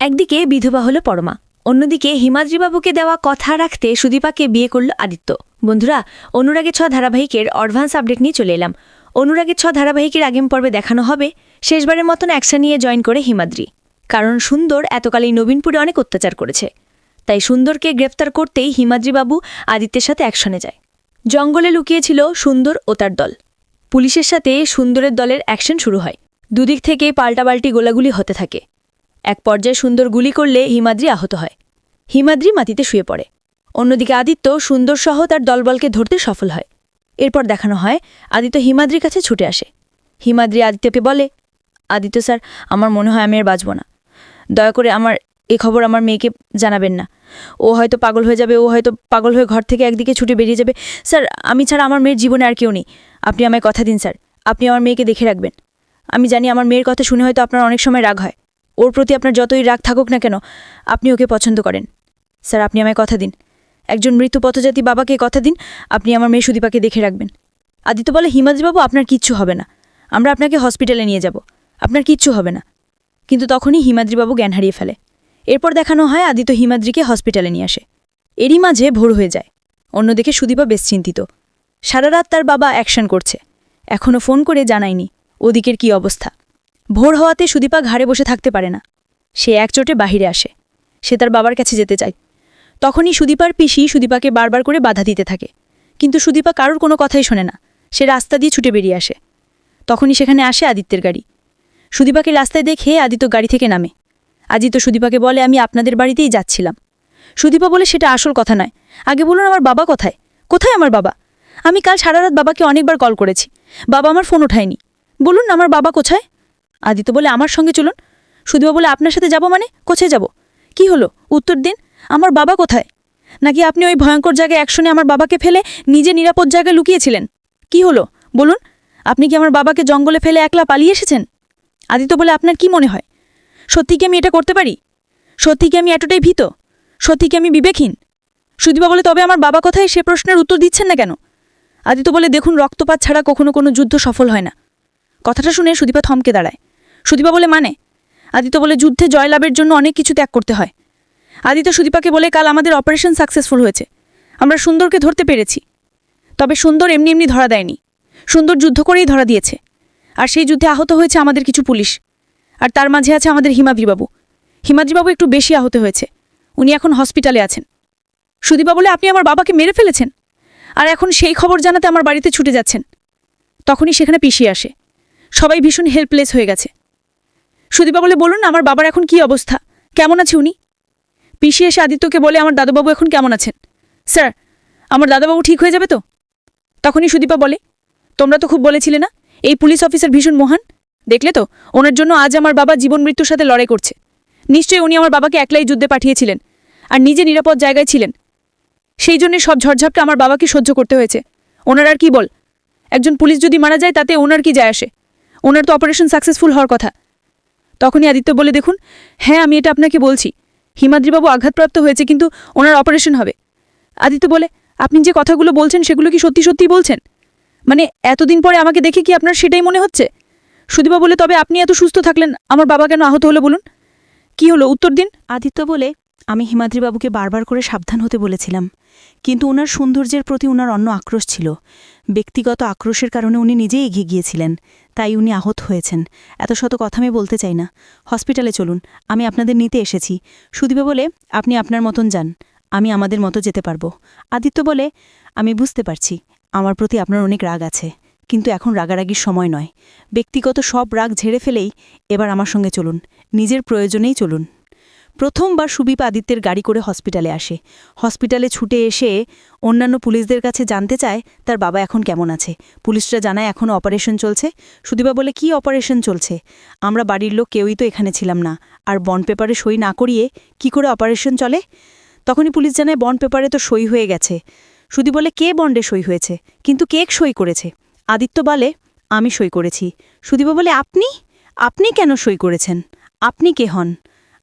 একদিকে বিধবা হলো পরমা, অন্যদিকে হিমাদ্রিবাবুকে দেওয়া কথা রাখতে সুদীপাকে বিয়ে করল আদিত্য। বন্ধুরা অনুরাগের ছ ধারাবাহিকের অ্যাডভান্স আপডেট নিয়ে চলে এলাম। অনুরাগের ছ ধারাবাহিকের আগেম পর্বে দেখানো হবে, শেষবারের মতন অ্যাকশন নিয়ে জয়েন করে হিমাদ্রি। কারণ সুন্দর এতকাল এই নবীনপুরে অনেক অত্যাচার করেছে। তাই সুন্দরকে গ্রেফতার করতেই হিমাদ্রিবাবু আদিত্যের সাথে অ্যাকশনে যায়। জঙ্গলে লুকিয়েছিল সুন্দর ও তার দল। পুলিশের সাথে সুন্দরের দলের অ্যাকশন শুরু হয়। দুদিক থেকে পাল্টাপাল্টি গোলাগুলি হতে থাকে। এক পর্যায়ে সুন্দর গুলি করলে হিমাদ্রি আহত হয়। হিমাদ্রি মাটিতে শুয়ে পড়ে। অন্যদিকে আদিত্য সুন্দর সহ তার দলবলকে ধরতে সফল হয়। এরপর দেখানো হয়, আদিত্য হিমাদ্রির কাছে ছুটে আসে। হিমাদ্রি আদিত্যকে বলে, আদিত্য স্যার, আমার মনে হয় আমি আর বাঁচব না। দয়া করে আমার এ খবর আমার মেয়েকে জানাবেন না। ও হয়তো পাগল হয়ে যাবে, ও হয়তো পাগল হয়ে ঘর থেকে একদিকে ছুটে বেরিয়ে যাবে। স্যার, আমি ছাড়া আমার মেয়ের জীবনে আর কেউ নেই। আপনি আমায় কথা দিন, স্যার। আপনি আমার মেয়েকে দেখে রাখবেন। আমি জানি আমার মেয়ের কথা শুনে হয়তো আপনার অনেক সময় রাগ হয়। ওর প্রতি আপনার যতই রাগ থাকুক না কেন, আপনি ওকে পছন্দ করেন। স্যার, আপনি আমায় কথা দিন। একজন মৃত্যু পথজাতি বাবাকে কথা দিন, আপনি আমার মেয়ে সুদীপাকে দেখে রাখবেন। আদিত্য বলে, হিমাদ্রিবাবু, আপনার কিচ্ছু হবে না। আমরা আপনাকে হসপিটালে নিয়ে যাব। আপনার কিচ্ছু হবে না। কিন্তু তখনই হিমাদ্রিবাবু জ্ঞান হারিয়ে ফেলে। এরপর দেখানো হয়, আদিত্য হিমাদ্রিকে হসপিটালে নিয়ে আসে। এরই মাঝে ভোর হয়ে যায়। অন্যদিকে সুদীপা বেশ চিন্তিত। সারা রাত তার বাবা অ্যাকশন করছে। এখনও ফোন করে জানায়নি। ওদিকের কি অবস্থা? ভোর হওয়াতে সুদীপা ঘাড়ে বসে থাকতে পারে না। সে একচোটে বাহিরে আসে। সে তার বাবার কাছে যেতে চায়। তখনই সুদীপার পিসি সুদীপাকে বারবার করে বাধা দিতে থাকে। কিন্তু সুদীপা কারোর কোনো কথাই শোনে না। সে রাস্তা দিয়ে ছুটে বেরিয়ে আসে। তখনই সেখানে আসে আদিত্যের গাড়ি। সুদীপাকে রাস্তায় দেখে আদিত্য গাড়ি থেকে নামে। আদিত্য সুদীপাকে বলে, আমি আপনাদের বাড়িতেই যাচ্ছিলাম। সুদীপা বলে, সেটা আসল কথা নয়। আগে বলুন, আমার বাবা কোথায়? কোথায় আমার বাবা? আমি কাল সারা রাত বাবাকে অনেকবার কল করেছি। বাবা আমার ফোন ওঠায়নি। বলুন, আমার বাবা কোথায়? আদিত্য বলে, আমার সঙ্গে চলুন। সুদীপা বলে, আপনার সাথে যাব মানে? কোথায় যাব? কি হলো? উত্তর দিন। আমার বাবা কোথায়? নাকি আপনি ওই ভয়ঙ্কর জায়গায় একশনে আমার বাবাকে ফেলে নিজে নিরাপদ জায়গায় লুকিয়েছিলেন? কি হলো? বলুন, আপনি কি আমার বাবাকে জঙ্গলে ফেলে একলা পালিয়ে এসেছেন? আদিত্য বলে, আপনার কি মনে হয়? সত্যি কি আমি এটা করতে পারি? সত্যি কি আমি এতটাই ভীত? সত্যি কি আমি বিবেকহীন? সুদীপা বলে, তবে আমার বাবা কোথায়? সে প্রশ্নের উত্তর দিচ্ছেন না কেন? আদিত্য বলে, দেখুন, রক্তপাত ছাড়া কখনো কোনো যুদ্ধ সফল হয় না। কথাটা শুনে সুদীপা থমকে দাঁড়ায়। সুদীপা বলে মানে? আদিত্য বলে যুদ্ধে জয়লাভের জন্য অনেক কিছু ত্যাগ করতে হয়। আদিত্য সুদীপাকে বলে কাল আমাদের অপারেশন সাকসেসফুল হয়েছে। আমরা সুন্দরকে ধরতে পেরেছি। তবে সুন্দর এমনি এমনি ধরা দেয়নি। সুন্দর যুদ্ধ করেই ধরা দিয়েছে। আর সেই যুদ্ধে আহত হয়েছে আমাদের কিছু পুলিশ। আর তার মাঝে আছে আমাদের হিমাদ্রিবাবু। হিমাদ্রিবাবু একটু বেশি আহত হয়েছে। উনি এখন হসপিটালে আছেন। সুদীপা বলে, আপনি আমার বাবাকে মেরে ফেলেছেন? আর এখন সেই খবর জানাতে আমার বাড়িতে ছুটে যাচ্ছেন? তখনই সেখানে পিছিয়ে আসে। সবাই ভীষণ হেল্পলেস হয়ে গেছে। সুদীপা বলে, বলুন আমার বাবার এখন কি অবস্থা? কেমন আছে উনি? পিসি এসে আদিত্যকে বলে, আমার দাদাবাবু এখন কেমন আছেন? স্যার, আমার দাদাবাবু ঠিক হয়ে যাবে তো? তখনই সুদীপা বলে, তোমরা তো খুব বলেছিলে না? এই পুলিশ অফিসার ভীষণ মহান। দেখলে তো, ওনার জন্য আজ আমার বাবা জীবন মৃত্যুর সাথে লড়াই করছে। নিশ্চয়ই উনি আমার বাবাকে একলাই যুদ্ধে পাঠিয়েছিলেন আর নিজে নিরাপদ জায়গায় ছিলেন। সেই জন্যে সব ঝড়ঝাপটা আমার বাবাকে সহ্য করতে হয়েছে। ওনার আর কি বল? একজন পুলিশ যদি মারা যায়, তাতে ওনার কি যায় আসে? ওনার তো অপারেশন সাকসেসফুল হওয়ার কথা। তখনই আদিত্য বলে, দেখুন হ্যাঁ আমি এটা আপনাকে বলছি। হিমাদ্রিবাবু আঘাতপ্রাপ্ত হয়েছে, কিন্তু ওনার অপারেশন হবে। আদিত্য বলে, আপনি যে কথাগুলো বলছেন, সেগুলো কি সত্যি সত্যি বলছেন? মানে এতদিন পরে আমাকে দেখে কি আপনার সেটাই মনে হচ্ছে? সুদীপা বলে, তবে আপনি এত সুস্থ থাকলেন, আমার বাবা কেন আহত হলো বলুন? কি হলো? উত্তর দিন? আদিত্য বলে আমি হিমাদ্রিবাবুকে বারবার করে সাবধান হতে বলেছিলাম, কিন্তু ওনার সৌন্দর্যের প্রতি ওনার অন্য আক্রোশ ছিল। ব্যক্তিগত আক্রোশের কারণে উনি নিজেই এগিয়ে গিয়েছিলেন, তাই উনি আহত হয়েছেন। এত শত কথা আমি বলতে চাই না। হসপিটালে চলুন, আমি আপনাদের নিতে এসেছি। সুদীপা বলে, আপনি আপনার মতন যান, আমি আমাদের মতো যেতে পারব। আদিত্য বলে, আমি বুঝতে পারছি, আমার প্রতি আপনার অনেক রাগ আছে, কিন্তু এখন রাগারাগির সময় নয়। ব্যক্তিগত সব রাগ ঝেড়ে ফেলেই এবার আমার সঙ্গে চলুন, নিজের প্রয়োজনেই চলুন। প্রথমবার সুবীপ আদিত্যের গাড়ি করে হসপিটালে আসে। হসপিটালে ছুটে এসে অন্যান্য পুলিশদের কাছে জানতে চায়, তার বাবা এখন কেমন আছে? পুলিশরা জানায় এখনও অপারেশন চলছে। সুদীপা বলে, কি অপারেশন চলছে? আমরা বাড়ির লোক কেউই তো এখানে ছিলাম না। আর বন্ড পেপারে সই না করিয়ে কি করে অপারেশন চলে? তখনই পুলিশ জানায় বন্ড পেপারে তো সই হয়ে গেছে। সুদী বলে, কে বন্ডে সই হয়েছে? কিন্তু কেক সই করেছে? আদিত্য বলে, আমি সই করেছি। সুদীপা বলে, আপনি? আপনি কেন সই করেছেন? আপনি কে হন?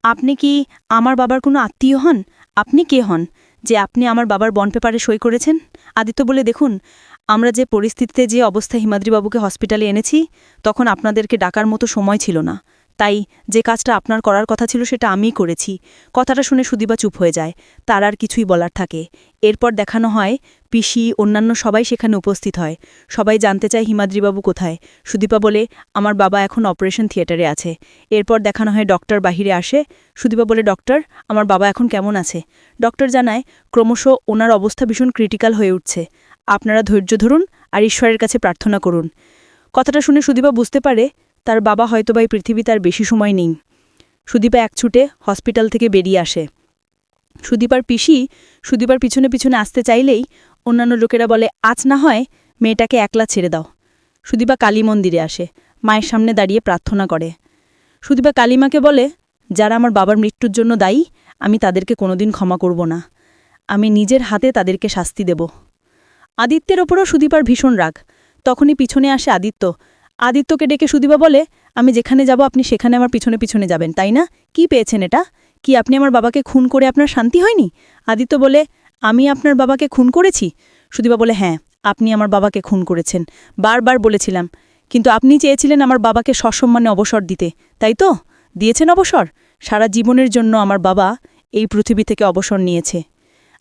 আপনি কি আমার বাবার কোনো আত্মীয় হন? আপনি কে হন যে আপনি আমার বাবার বন পেপারে সই করেছেন? আদিত্য বলে, দেখুন, আমরা যে পরিস্থিতিতে যে অবস্থায় হিমাদ্রিবাবুকে হসপিটালে এনেছি, তখন আপনাদেরকে ডাকার মতো সময় ছিল না। তাই যে কাজটা আপনার করার কথা ছিল সেটা আমিই করেছি। কথাটা শুনে সুদীপা চুপ হয়ে যায়। তার আর কিছুই বলার থাকে। এরপর দেখানো হয়, পিসি, অন্যান্য সবাই সেখানে উপস্থিত হয়। সবাই জানতে চায় হিমাদ্রিবাবু কোথায়। সুদীপা বলে, আমার বাবা এখন অপারেশন থিয়েটারে আছে। এরপর দেখানো হয় ডক্টর বাহিরে আসে। সুদীপা বলে, ডক্টর, আমার বাবা এখন কেমন আছে? ডক্টর জানায়, ক্রমশ ওনার অবস্থা ভীষণ ক্রিটিক্যাল হয়ে উঠছে। আপনারা ধৈর্য ধরুন আর ঈশ্বরের কাছে প্রার্থনা করুন। কথাটা শুনে সুদীপা বুঝতে পারে তার বাবা হয়তোবা এই পৃথিবী তার বেশি সময় নেই। সুদীপা এক ছুটে হসপিটাল থেকে বেরিয়ে আসে। সুদীপার পিসি সুদীপার পিছনে পিছনে আসতে চাইলেই অন্যান্য লোকেরা বলে, আজ না হয় মেয়েটাকে একলা ছেড়ে দাও। সুদীপা কালী মন্দিরে আসে, মায়ের সামনে দাঁড়িয়ে প্রার্থনা করে। সুদীপা কালীমাকে বলে, যারা আমার বাবার মৃত্যুর জন্য দায়ী, আমি তাদেরকে কোনোদিন ক্ষমা করব না। আমি নিজের হাতে তাদেরকে শাস্তি দেব। আদিত্যের ওপরও সুদীপার ভীষণ রাগ। তখনই পিছনে আসে আদিত্য আদিত্যকে ডেকে সুদীপা বলে, আমি যেখানে যাব, আপনি সেখানে আমার পিছনে পিছনে যাবেন, তাই না? কি পেয়েছেন এটা? কি আপনি আমার বাবাকে খুন করে আপনার শান্তি হয়নি? আদিত্য বলে, আমি আপনার বাবাকে খুন করেছি? সুদীপা বলে হ্যাঁ আপনি আমার বাবাকে খুন করেছেন। বারবার বলেছিলাম। কিন্তু আপনি চেয়েছিলেন আমার বাবাকে সসম্মানে অবসর দিতে, তাই তো? দিয়েছেন অবসর? সারা জীবনের জন্য আমার বাবা এই পৃথিবী থেকে অবসর নিয়েছে।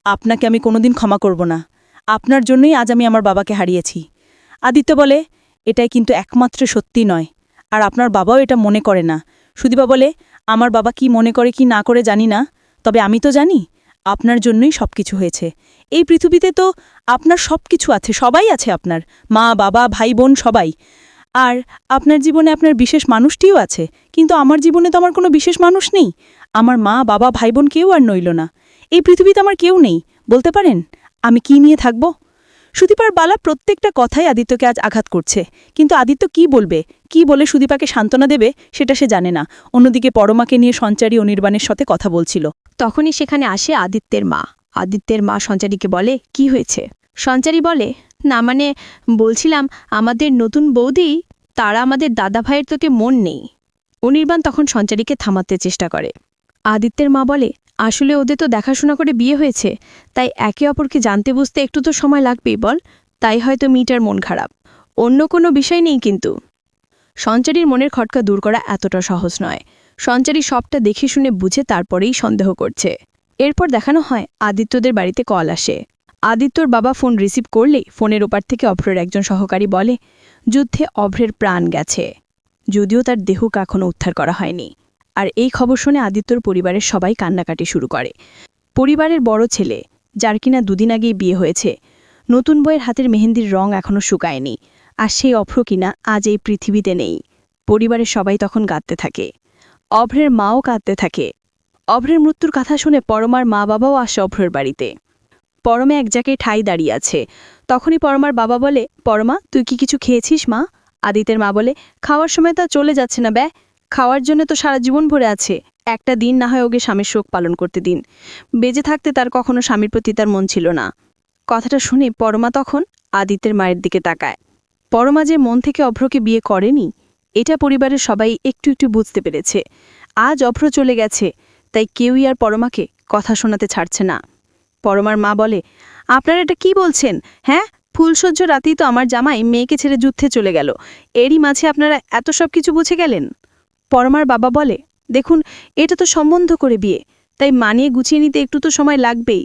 আপনাকে আমি কোনোদিন ক্ষমা করব না। আপনার জন্যই আজ আমি আমার বাবাকে হারিয়েছি। আদিত্য বলে এটাই কিন্তু একমাত্র সত্যি নয়। আর আপনার বাবাও এটা মনে করে না। সুদীপা বলে, আমার বাবা কি মনে করে কি না করে জানি না। তবে আমি তো জানি, আপনার জন্যই সব কিছু হয়েছে। এই পৃথিবীতে তো আপনার সব কিছু আছে, সবাই আছে আপনার। মা, বাবা, ভাই, বোন, সবাই। আর আপনার জীবনে আপনার বিশেষ মানুষটিও আছে। কিন্তু আমার জীবনে তো আমার কোনো বিশেষ মানুষ নেই। আমার মা, বাবা, ভাই, বোন কেউ আর নইল না। এই পৃথিবীতে আমার কেউ নেই। বলতে পারেন, আমি কি নিয়ে থাকব? সুদীপার বালা প্রত্যেকটা কথাই আদিত্যকে আজ আঘাত করছে। কিন্তু আদিত্য কি বলবে? কি বলে সুদীপাকে সান্ত্বনা দেবে? সেটা সে জানে না। অন্যদিকে পরমাকে নিয়ে সঞ্চারী অনির্বাণের সাথে কথা বলছিল। তখনই সেখানে আসে আদিত্যের মা। আদিত্যের মা সঞ্চারীকে বলে, কি হয়েছে? সঞ্চারী বলে, না মানে বলছিলাম আমাদের নতুন বৌদি, তারা আমাদের দাদা ভাইয়ের তোকে মন নেই। অনির্বাণ তখন সঞ্চারীকে থামাতে চেষ্টা করে। আদিত্যের মা বলে, আসলে ওদের তো দেখাশোনা করে বিয়ে হয়েছে, তাই একে অপরকে জানতে বুঝতে একটু তো সময় লাগবেই বল। তাই হয়তো মিটার মন খারাপ। অন্য কোনো বিষয় নেই কিন্তু। সঞ্চারীর মনের খটকা দূর করা এতটা সহজ নয়। সঞ্চারী সবটা দেখে শুনে বুঝে তারপরেই সন্দেহ করছে। এরপর দেখানো হয়, আদিত্যদের বাড়িতে কল আসে। আদিত্যর বাবা ফোন রিসিভ করলেই ফোনের ওপার থেকে অভ্রের একজন সহকারী বলে, যুদ্ধে অভ্রের প্রাণ গেছে। যদিও তার দেহ এখনও উদ্ধার করা হয়নি। আর এই খবর শুনে আদিত্যর পরিবারের সবাই কান্নাকাটি শুরু করে। পরিবারের বড় ছেলে, যার কিনা দুদিন আগেই বিয়ে হয়েছে, নতুন বইয়ের হাতের মেহেন্দির রং এখনও শুকায়নি, আর সেই অভ্র কিনা আজ এই পৃথিবীতে নেই। পরিবারের সবাই তখন কাঁদতে থাকে। অভ্রের মাও কাঁদতে থাকে। অভ্রের মৃত্যুর কথা শুনে পরমার মা বাবাও আসে অভ্রের বাড়িতে। পরমে এক জায়গায় ঠাই দাঁড়িয়ে আছে। তখনই পরমার বাবা বলে, পরমা, তুই কি কিছু খেয়েছিস, মা? আদিতের মা বলে, খাওয়ার সময় তা চলে যাচ্ছে না ব্যয় খাওয়ার জন্য তো সারা জীবন ভরে আছে। একটা দিন না হয় ওকে স্বামীর শোক পালন করতে দিন। বেঁচে থাকতে তার কখনো স্বামীর প্রতি তার মন ছিল না। কথাটা শুনে পরমা তখন আদিত্যের মায়ের দিকে তাকায়। পরমা যে মন থেকে অভ্রকে বিয়ে করেনি, এটা পরিবারের সবাই একটু একটু বুঝতে পেরেছে। আজ অভ্র চলে গেছে, তাই কেউই আর পরমাকে কথা শোনাতে ছাড়ছে না। পরমার মা বলে, আপনারা এটা কি বলছেন? হ্যাঁ ফুলসজ্জ রাতেই তো আমার জামাই মেয়েকে ছেড়ে যুদ্ধে চলে গেল। এরই মাঝে আপনারা এত সব কিছু বুঝে গেলেন? পরমার বাবা বলে, দেখুন, এটা তো সম্বন্ধ করে বিয়ে, তাই মানিয়ে গুছিয়ে নিতে একটু তো সময় লাগবেই।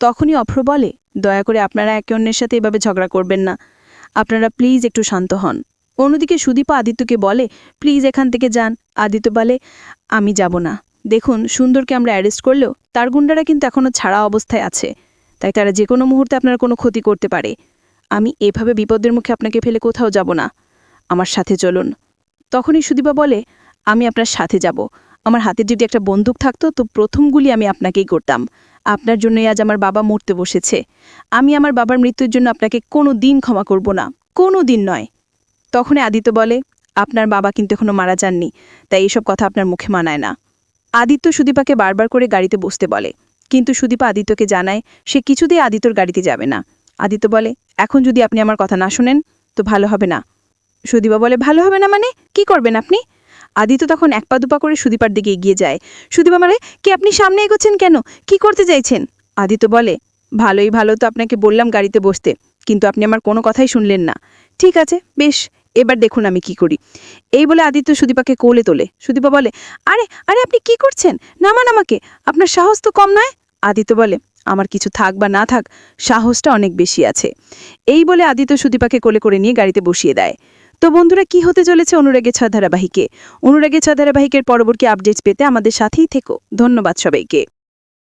তখনই অভ্র বলে, দয়া করে আপনারা একে অন্যের সাথে এভাবে ঝগড়া করবেন না। আপনারা প্লিজ একটু শান্ত হন। অন্যদিকে সুদীপা আদিত্যকে বলে, প্লিজ এখান থেকে যান। আদিত্য বলে, আমি যাব না। দেখুন, সুন্দরকে আমরা অ্যারেস্ট করলেও তার গুন্ডারা কিন্তু এখনও ছাড়া অবস্থায় আছে, তাই তারা যে কোনো মুহূর্তে আপনার কোনো ক্ষতি করতে পারে। আমি এভাবে বিপদের মুখে আপনাকে ফেলে কোথাও যাব না। আমার সাথে চলুন। তখনই সুদীপা বলে আমি আপনার সাথে যাব। আমার হাতে যদি একটা বন্দুক থাকতো, তো প্রথম গুলি আমি আপনাকেই করতাম। আপনার জন্যই আজ আমার বাবা মরতে বসেছে। আমি আমার বাবার মৃত্যুর জন্য আপনাকে কোনো দিন ক্ষমা করব না। কোনো দিন নয়। তখনই আদিত্য বলে, আপনার বাবা কিন্তু এখনও মারা যাননি, তাই এসব কথা আপনার মুখে মানায় না। আদিত্য সুদীপাকে বারবার করে গাড়িতে বসতে বলে। কিন্তু সুদীপা আদিত্যকে জানায়, সে কিছুতেই আদিত্যর গাড়িতে যাবে না। আদিত্য বলে, এখন যদি আপনি আমার কথা না শুনেন, তো ভালো হবে না। সুদীপা বলে, ভালো হবে না মানে? কি করবেন আপনি? আদিত্য তখন এক পা দুপা করে সুদীপার দিকে এগিয়ে যায়। সুদীপা মানে কি আপনি সামনে এগোচ্ছেন কেন? কি করতে চাইছেন? আদিত্য বলে, ভালোই ভালো তো আপনাকে বললাম গাড়িতে বসতে, কিন্তু আপনি আমার কোনো কথাই শুনলেন না। ঠিক আছে, বেশ, এবার দেখুন আমি কি করি। এই বলে আদিত্য সুদীপাকে কোলে তোলে। সুদীপা বলে, আরে আরে, আপনি কি করছেন? নামান আমাকে। আপনার সাহস তো কম নয়? আদিত্য বলে, আমার কিছু থাক বা না থাক, সাহসটা অনেক বেশি আছে। এই বলে আদিত্য সুদীপাকে কোলে করে নিয়ে গাড়িতে বসিয়ে দেয়। তো বন্ধুরা, কি হতে চলেছে অনুরাগে ছ ধারাবাহিকে? অনুরাগের ছ ধারাবাহিকের পরবর্তী আপডেটস পেতে আমাদের সাথেই থেকো। ধন্যবাদ সবাইকে।